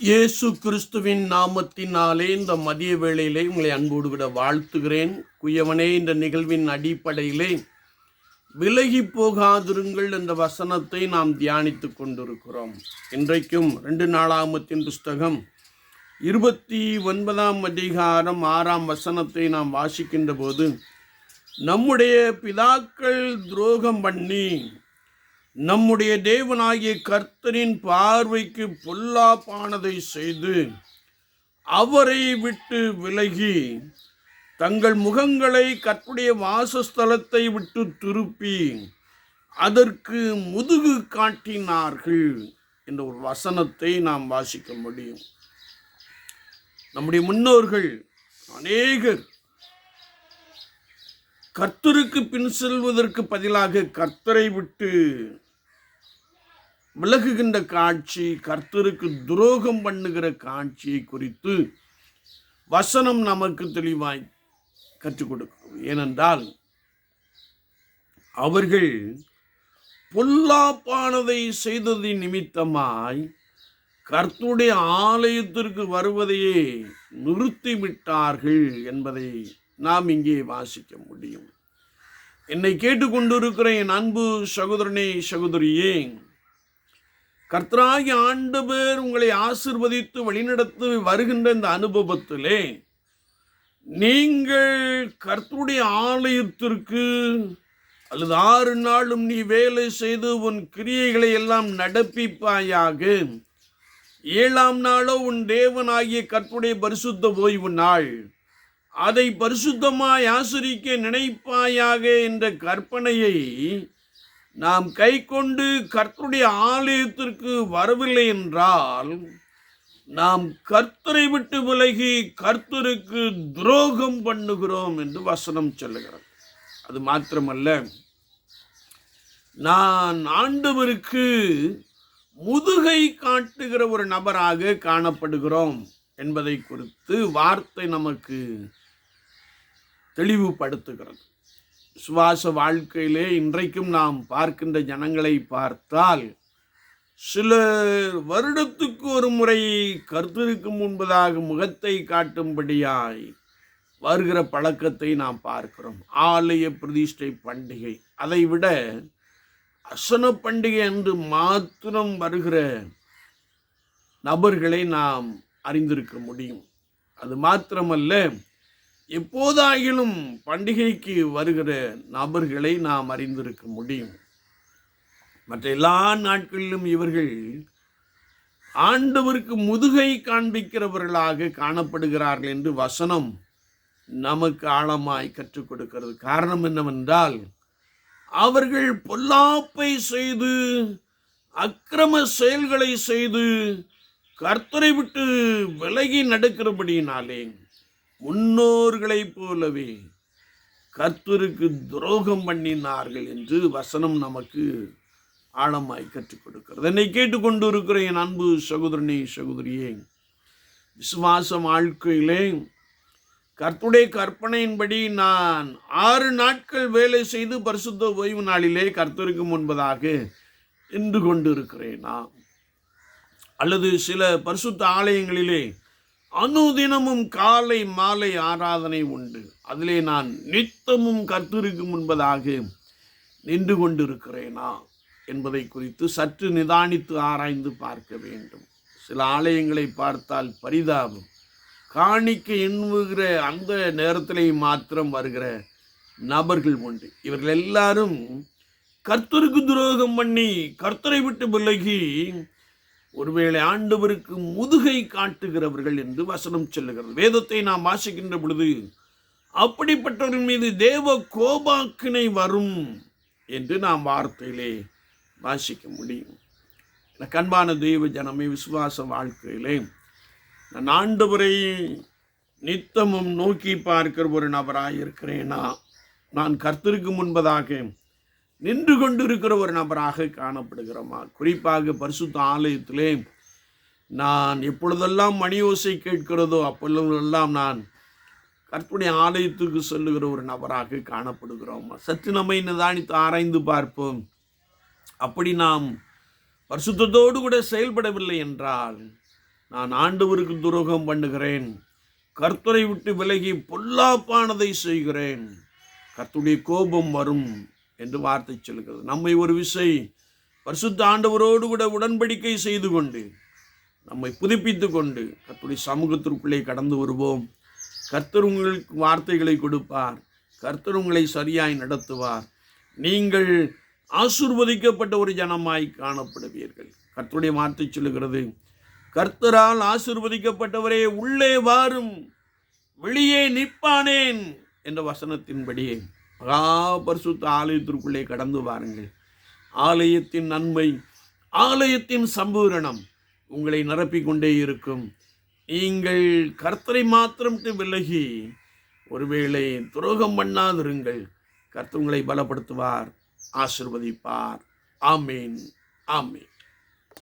இயேசு கிறிஸ்துவின் நாமத்தினாலே இந்த மதிய வேளையிலே உங்களை அன்போடு விட வாழ்த்துகிறேன். குயவனே இந்த நிகழ்வின் அடிப்படையிலே விலகி போகாதிருங்கள் என்ற வசனத்தை நாம் தியானித்துக் கொண்டிருக்கிறோம். இன்றைக்கும் ரெண்டு நாளாமத்தின் புஸ்தகம் இருபத்தி ஒன்பதாம் அதிகாரம் ஆறாம் வசனத்தை நாம் வாசிக்கின்ற போது நம்முடைய பிதாக்கள் துரோகம் பண்ணி நம்முடைய தேவனாகிய கர்த்தரின் பார்வைக்கு பொல்லாப்பானதை செய்து அவரை விட்டு விலகி தங்கள் முகங்களை கற்புடைய வாசஸ்தலத்தை விட்டு திருப்பி அதற்கு முதுகு காட்டினார்கள் என்ற ஒரு வசனத்தை நாம் வாசிக்க முடியும். நம்முடைய முன்னோர்கள் அநேகர் கர்த்தருக்கு பின் செல்வதற்கு பதிலாக கர்த்தரை விட்டு விலகுகின்ற காட்சி கர்த்தருக்கு துரோகம் பண்ணுகிற காட்சியை குறித்து வசனம் நமக்கு தெளிவாய் கற்றுக் கொடுக்கும். ஏனென்றால் அவர்கள் பொல்லாப்பானதை செய்தது நிமித்தமாய் கர்த்துடைய ஆலயத்திற்கு வருவதையே நிறுத்திவிட்டார்கள் என்பதை நாம் இங்கே வாசிக்க முடியும். என்னை கேட்டுக்கொண்டிருக்கிற என் அன்பு சகோதரனே சகோதரியே கர்த்தராகி ஆண்டு பேர் உங்களை ஆசிர்வதித்து வழிநடத்தி வருகின்ற இந்த அனுபவத்திலே நீங்கள் கர்த்தருடைய ஆலயத்திற்கு அல்லது ஆறு நாளும் நீ வேலை செய்து உன் கிரியைகளை எல்லாம் நடப்பிப்பாயாக. ஏழாம் நாளோ உன் தேவனாகிய கற்புடைய பரிசுத்த ஓய்வு நாள். அதை பரிசுத்தமாய் ஆசிரிக்க நினைப்பாயாக என்ற கற்பனையை நாம் கை கொண்டு கர்த்தருடைய ஆலயத்திற்கு வரவில்லை என்றால் நாம் கர்த்தரை விட்டு விலகி கர்த்தருக்கு துரோகம் பண்ணுகிறோம் என்று வசனம் சொல்லுகிறது. அது மாத்திரமல்ல நான் ஆண்டவருக்கு முதுகை காட்டுகிற ஒரு நபராக காணப்படுகிறோம் என்பதை குறித்து வார்த்தை நமக்கு தெளிவுபடுத்துகிறது. சுவாச வாழ்க்கையிலே இன்றைக்கும் நாம் பார்க்கின்ற ஜனங்களை பார்த்தால் சில வருடத்துக்கு ஒரு முறை கருத்திருக்கு முன்பதாக முகத்தை காட்டும்படியாய் வருகிற பழக்கத்தை நாம் பார்க்கிறோம். ஆலய பிரதிஷ்டை பண்டிகை. அதை விட அசன பண்டிகை என்று மாத்திரம் வருகிற நபர்களை நாம் அறிந்திருக்க முடியும். அது மாத்திரமல்ல எப்போதாகிலும் பண்டிகைக்கு வருகிற நபர்களை நாம் அறிந்திருக்க முடியும். மற்ற எல்லா நாட்களிலும் இவர்கள் ஆண்டவருக்கு முதுகை காண்பிக்கிறவர்களாக காணப்படுகிறார்கள் என்று வசனம் நமக்கு ஆழமாய் கற்றுக் கொடுக்கிறது. காரணம் என்னவென்றால் அவர்கள் பொல்லாப்பை செய்து அக்கிரம செயல்களை செய்து கர்த்தரை விட்டு விலகி நடக்கிறபடியினாலே முன்னோர்களைப் போலவே கர்த்தருக்கு துரோகம் பண்ணினார்கள் என்று வசனம் நமக்கு ஆழமாய் கற்றுக் கொடுக்கிறது. என்னை கேட்டுக்கொண்டு இருக்கிற என் அன்பு சகோதரனே சகோதரியே விசுவாசம் வாழ்க்கையிலே கர்த்துடைய கற்பனையின்படி நான் ஆறு நாட்கள் வேலை செய்து பரிசுத்த ஓய்வு நாளிலே கர்த்தருக்கு முன்பதாக நின்று கொண்டு இருக்கிறேனா அல்லது சில பரிசுத்த ஆலயங்களிலே அனுதினமும் காலை மாலை ஆராதனை உண்டு. அதிலே நான் நித்தமும் கர்த்தருக்கு முன்பதாக நின்று கொண்டிருக்கிறேனா என்பதை குறித்து சற்று நிதானித்து ஆராய்ந்து பார்க்க வேண்டும். சில ஆலயங்களை பார்த்தால் பரிதாபம். காணிக்க எண்ணுகிற அந்த நேரத்திலே மாத்திரம் வருகிற நபர்கள் உண்டு. இவர்கள் எல்லாரும் கர்த்தருக்கு துரோகம் பண்ணி கர்த்தரை விட்டு விலகி ஒருவேளை ஆண்டவருக்கு முதுகை காட்டுகிறவர்கள் என்று வசனம் சொல்லுகிறது. வேதத்தை நாம் வாசிக்கின்ற பொழுது அப்படிப்பட்டவர்கள் மீது தேவ கோபாக்கினை வரும் என்று நாம் வார்த்தையிலே வாசிக்க முடியும். எனக்கு அன்பான தெய்வ ஜனமே விசுவாச வாழ்க்கையிலே நான் ஆண்டவரை நித்தமும் நோக்கி பார்க்கிற ஒரு நபராக இருக்கிறேனா நான் கர்த்தருக்கு முன்பதாக நின்று கொண்டிருக்கிற ஒரு நபராக காணப்படுகிறோமா? குறிப்பாக பரிசுத்த ஆலயத்திலே நான் எப்பொழுதெல்லாம் மணி ஓசை கேட்கிறதோ அப்பொழுதெல்லாம் நான் கர்த்தருடைய ஆலயத்துக்கு செல்லுகிற ஒரு நபராக காணப்படுகிறோமா? சற்று நம்மை நிதானித்து ஆராய்ந்து பார்ப்போம். அப்படி நாம் பரிசுத்தத்தோடு கூட செயல்படவில்லை என்றால் நான் ஆண்டவருக்கு துரோகம் பண்ணுகிறேன். கர்த்தரை விட்டு விலகி பொல்லாப்பானதை செய்கிறேன். கர்த்துடைய கோபம் வரும். என்று வார்த்தை சொல்கிறது நம்மை ஒரு விசை பரிசுத்த ஆண்டவரோடு கூட உடன்படிக்கை செய்து கொண்டு நம்மை புதுப்பித்து கொண்டு கத்துடைய சமூகத்திற்குள்ளே கடந்து வருவோம். கர்த்தர் உங்களுக்கு வார்த்தைகளை கொடுப்பார். கர்த்தர் உங்களை சரியாய் நடத்துவார். நீங்கள் ஆசிர்வதிக்கப்பட்ட ஒரு ஜனமாய் காணப்படுவீர்கள். கர்த்தருடைய வார்த்தை சொல்லுகிறது கர்த்தரால் ஆசிர்வதிக்கப்பட்டவரே உள்ளே வாரும். வெளியே நிற்பானேன் என்ற வசனத்தின்படியே மகா பரிசுத்த ஆலயத்திற்குள்ளே கடந்து வாருங்கள். ஆலயத்தின் நன்மை ஆலயத்தின் சம்பூரணம் உங்களை நிரப்பிக்கொண்டே இருக்கும். நீங்கள் கர்த்தரை மாத்திரம் விலகி ஒருவேளை துரோகம் பண்ணாதிருங்கள். கர்த்தர் உங்களை பலப்படுத்துவார் ஆசிர்வதிப்பார். ஆமீன் ஆமீன்.